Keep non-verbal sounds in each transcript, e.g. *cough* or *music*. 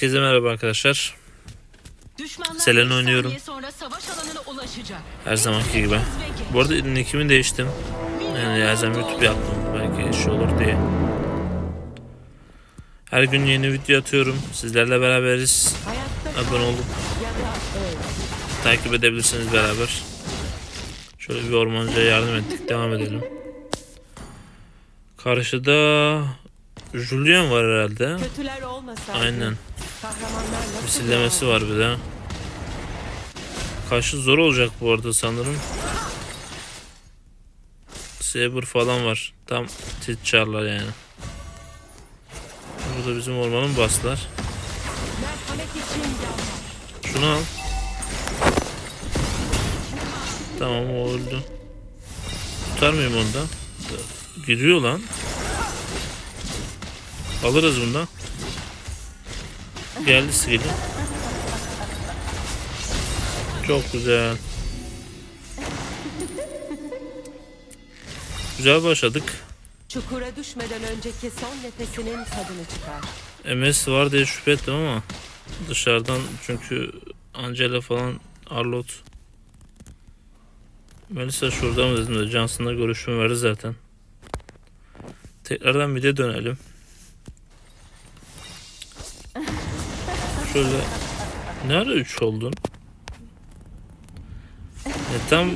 Herkese merhaba arkadaşlar. Selen oynuyorum. Her zamanki gibi. Bu arada nickimi değiştim. Yani her zaman YouTube yaptım. Belki iş olur diye. Her gün yeni video atıyorum. Sizlerle beraberiz. Abone olup takip edebilirsiniz beraber. Şöyle bir ormancıya yardım ettik. Devam edelim. Karşıda Julian var herhalde. Kötüler olmasa Aynen. Misillemesi var bir de. Karşı zor olacak bu arada sanırım. Saber falan var. Tam tit çarlar yani. Burada bizim ormanın yalvar. Şunu al. Tamam o öldü. Tutar mıyım onu da? Giriyor lan. Alırız bundan. Geldi skill'i. Çok güzel. Güzel başladık. Çukura düşmeden önceki son nefesinin tadını çıkar. MS var diye şüphe ettim ama dışarıdan çünkü Angela falan Arlot Melisa şurada mı dedim de Johnson'la görüşüm verdi zaten. Tekrardan bir de dönelim. Şöyle ne ara 3 oldun? E, tam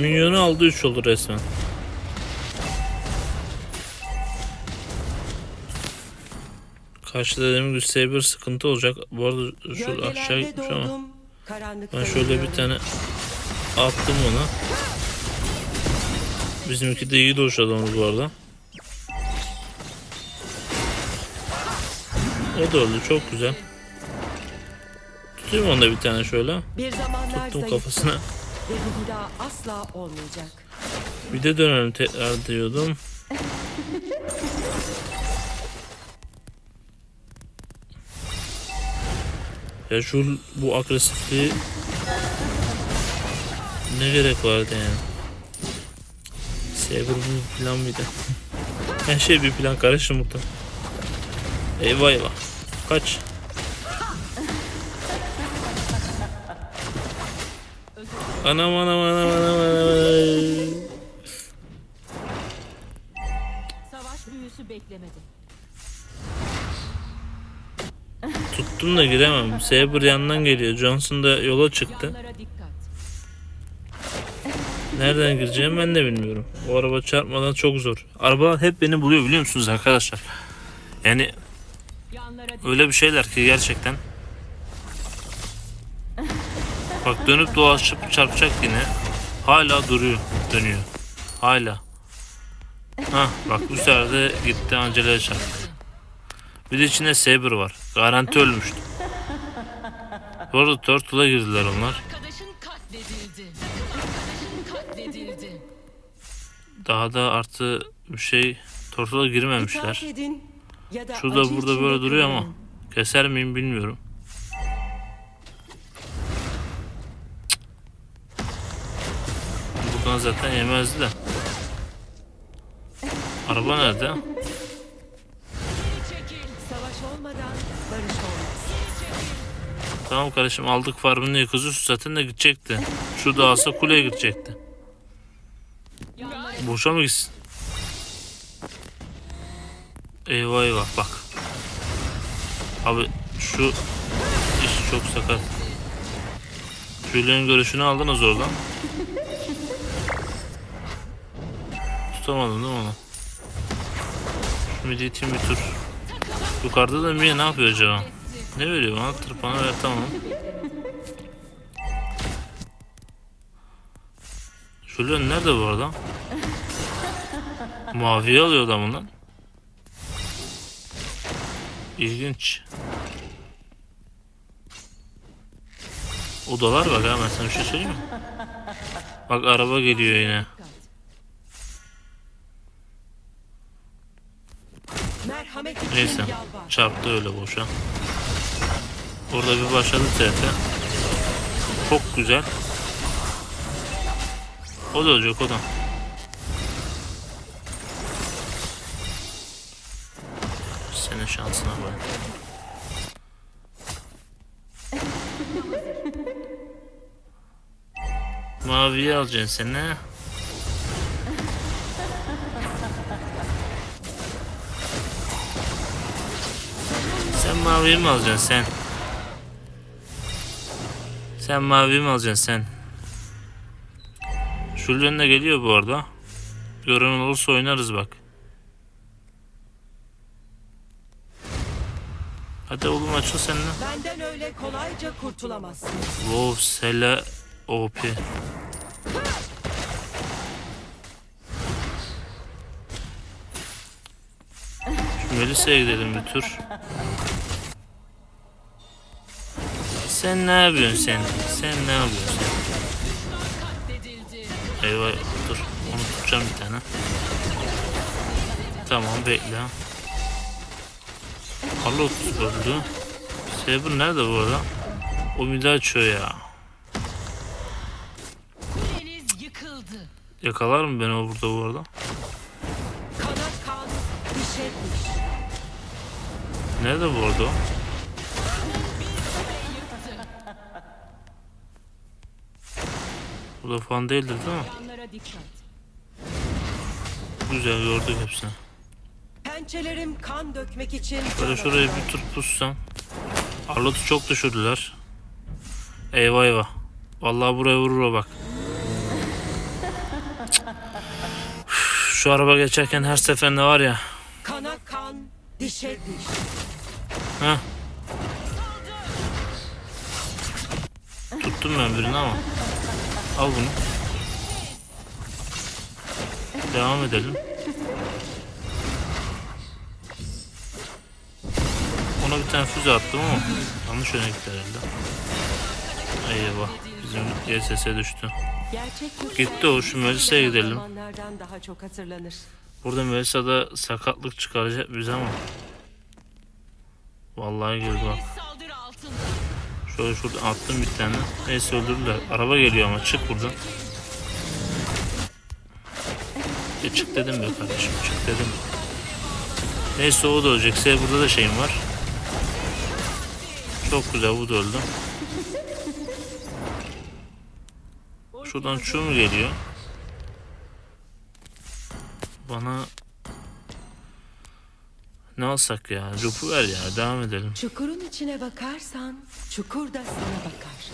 minyonu aldı 3 oldu resmen. Karşıda dediğim gibi Saber sıkıntı olacak. Bu arada şu aşağı gitmiş ama. Ben şöyle bir tane attım ona. Bizimki de iyi doş adamı bu arada. O da öldü çok güzel. Tutayım onu da bir tane şöyle. Bir zamanlar Tuttum kafasına. ve bir daha asla olmayacak. Bir de dönelim tekrar diyordum. *laughs* Ya şu bu agresifliği ne gerek vardı yani? Saber bu plan mıydı? Her şey bir plan karışım burada. Eyvah eyvah. Kaç. Anam anam anam anam anam. Savaş büyüsü beklemedi. Tuttum da giremem. Saber yandan geliyor. Johnson da yola çıktı. Yanlara dikkat. Nereden gireceğim ben de bilmiyorum. O araba çarpmadan çok zor. Arabalar hep beni buluyor biliyor musunuz arkadaşlar? Yani Yanlara dikkat. öyle bir şeyler ki gerçekten. Bak dönüp dolaşıp çarpacak yine. Hala duruyor. Dönüyor. Hala. Hah bak bu sefer de gitti Angela'ya çarptı. Bir de içinde Saber var. Garanti ölmüştü. Bu arada Turtle'a girdiler onlar. Arkadaşın katledildi. Arkadaşın katledildi. Daha da artı bir şey Turtle'a girmemişler. Şurada burada böyle duruyor ama keser miyim bilmiyorum. Buradan zaten yemezdi de. Araba nerede? Tamam kardeşim aldık farmını yıkızıyorsun zaten de gidecekti. Şu da alsa kuleye gidecekti. Boşa mı gitsin? Eyvah eyvah bak. Abi şu iş çok sakat. Julian görüşünü aldınız oradan. Tutamadın değil mi onu? Şu bir tur. Yukarıda da Mia ne yapıyor acaba? Ne veriyor bana? Tırpanı ver tamam. Julian nerede bu arada? Maviye alıyor adamın lan. İlginç. Odalar bak ha ben sana bir şey söyleyeyim mi? Bak araba geliyor yine. Neyse. Çarptı öyle boşa. Orada bir başladık zaten. Çok güzel. O da olacak o da. Senin şansına bak. *laughs* Maviye alacaksın seni. Maviyi mi alacaksın sen? Sen maviyi mi alacaksın sen? Şulyon da geliyor bu arada. Gören olursa oynarız bak. Hadi oğlum açıl sen de. Benden öyle kolayca kurtulamazsın. Wow, Sela OP. Melisa'ya gidelim bir tur. Sen ne yapıyorsun sen? Sen ne yapıyorsun sen? Eyvah dur onu tutacağım bir tane. Tamam bekle. Carlos öldü. Saber nerede bu arada? O midi açıyor ya. Yakalar mı beni o burada bu arada? Nerede bu arada o? Burada falan değildir değil mi? Güzel gördük hepsini. Pençelerim kan dökmek için Böyle şuraya bir tur pussam. Arlot'u çok düşürdüler. Eyvah eyvah. Vallahi buraya vurur o bak. Şu araba geçerken her seferinde var ya. Kana kan dişe diş. Heh. Tuttum ben birini ama. Al bunu. Devam edelim. Ona bir tane füze attım ama yanlış yöne gitti herhalde. Eyvah. Bizim YSS düştü. Gitti o, şu Melisa'ya gidelim. Daha çok. Burada Melisa'da sakatlık çıkaracak bize ama. Vallahi girdi bak. Şöyle şurada attım bir tane. Neyse öldürdüler. Araba geliyor ama çık buradan. Ya çık dedim be kardeşim çık dedim. Neyse o da ölecek. Sev burada da şeyim var. Çok güzel bu da öldü. Şuradan şu mu geliyor? Bana ne alsak ya? Rupu ver ya. Devam edelim. Çukurun içine bakarsan çukur da sana bakar.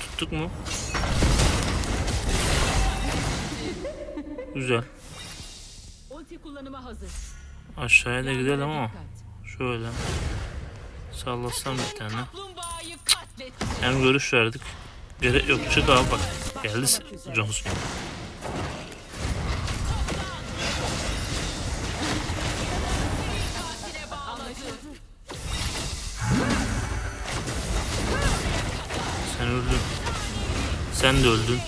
Tuttuk mu? Güzel. Ulti kullanıma hazır. Aşağıya da gidelim ama şöyle sallasam bir tane. Hem görüş verdik. Gerek yok çık abi bak. Geldi Johnson. Sen de öldün.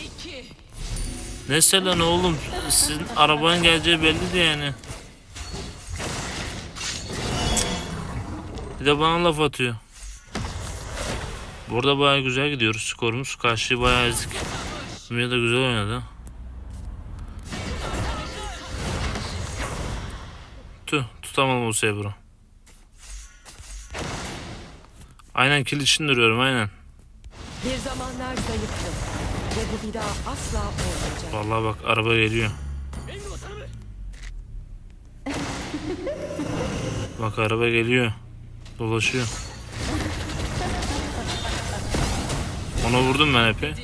Neyse lan oğlum sizin arabanın geleceği belli de yani. Bir de bana laf atıyor. Burada baya güzel gidiyoruz skorumuz. Karşıyı bayağı ezdik. Mia da güzel oynadı. Tüh tutamadım o Saber'ı. Aynen kill için duruyorum aynen. Bir zamanlar zayıftım. Ve bu bir daha asla olmayacak. Vallahi bak araba geliyor. Bak araba geliyor. Dolaşıyor. Ona vurdum ben epey.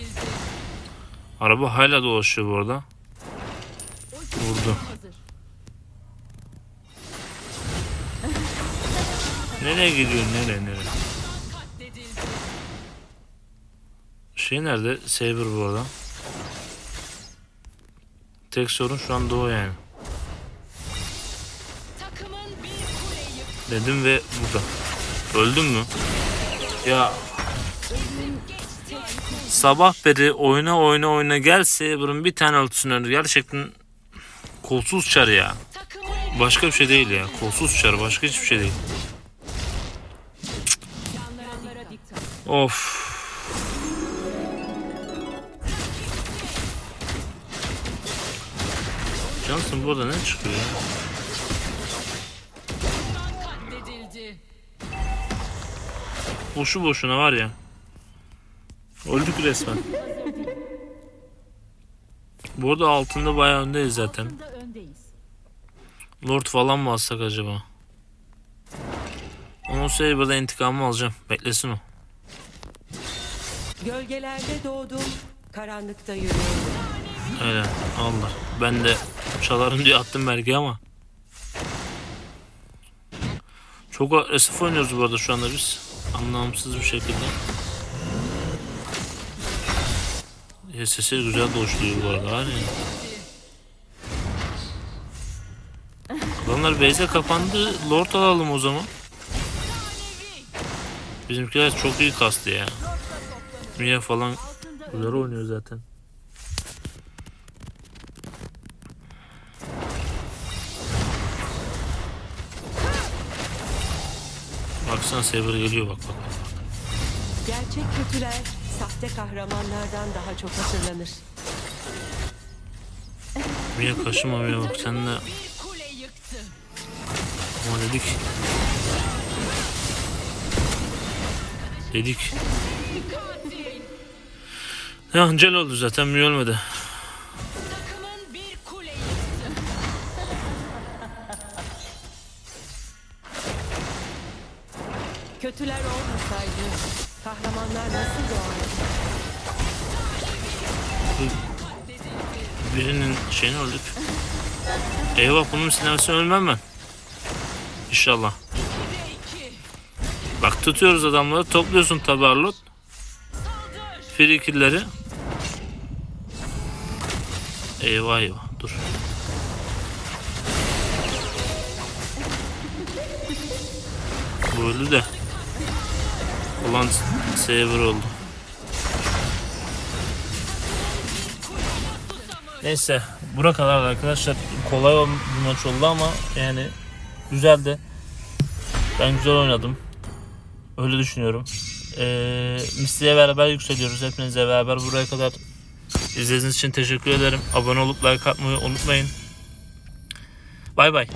Araba hala dolaşıyor bu arada. Vurdu. Nereye gidiyor? Nereye nereye? Şey nerede? Saber bu arada. Tek sorun şu an Doğu yani. Dedim ve burada. Öldün mü? Ya sabah beri oyna oyna oyna gel Saber'ın bir tane ultisini öldü. Gerçekten kolsuz çar ya. Başka bir şey değil ya. Kolsuz çar başka hiçbir şey değil. Of. Johnson burada ne çıkıyor. Boşu boşuna var ya. Öldük resmen. Bu arada altında bayağı öndeyiz zaten. Lord falan mı alsak acaba? Onun Saber'da intikamımı alacağım. Beklesin o. Gölgelerde doğdum, karanlıkta yürüyorum. Öyle Allah. Ben de çalarım diye attım belki ama. Çok agresif oynuyoruz bu arada şu anda biz. Anlamsız bir şekilde. Ya sesi güzel doşluyor bu arada. Ya. Adamlar base'e kapandı. Lord alalım o zaman. Bizimkiler çok iyi kastı ya. Mia falan güzel oynuyor zaten. Baksana Saber geliyor bak bak. bak. Gerçek kötüler sahte kahramanlardan daha çok hatırlanır. Mia kaşıma Mia bak sen de ama dedik. Dedik. Ya Angel oldu zaten Mia ölmedi. Kötüler olmasaydı kahramanlar nasıl doğardı? Birinin şeyini öldük. Eyvah bunun sinemesi ölmem ben. İnşallah. Bak tutuyoruz adamları topluyorsun tabi Arlot. Saldır. Free. Eyvah eyvah dur. Bu öldü de. Ulan saver oldu. Neyse bura kadar arkadaşlar kolay bir maç oldu ama yani güzeldi. Ben güzel oynadım. Öyle düşünüyorum. Ee, Misty'ye beraber yükseliyoruz. Hepinize beraber buraya kadar izlediğiniz için teşekkür ederim. Abone olup like atmayı unutmayın. Bay bay.